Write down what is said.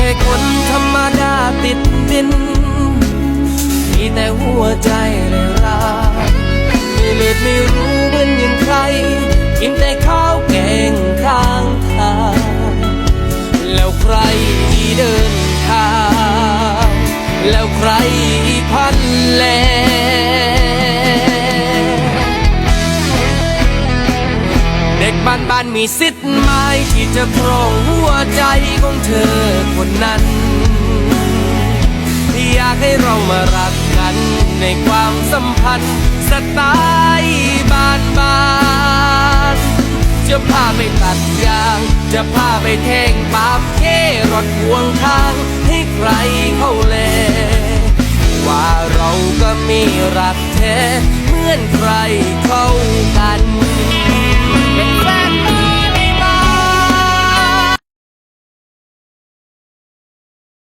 แค่คนธรรมดาติดดิน มีแต่หัวใจเลยรักไม่เลือดไม่รู้เหมือนอย่างใคร กินแต่ข้าวแกงข้างทาง แล้วใครที่เดินทาง แล้วใครพันแลเด็กบ้านบ้านๆมีสิทธิ์ไหมที่จะครองหัวใจของเธอ เรามารักกันในความสัมพันธ์สไตล์บ้านบ้านจะพาไปตัดยาง จะพาไปแทงปาบเค่รถพวงทางให้ใครเข้าแลว่าเราก็มีรักแท้เหมือนใครเขา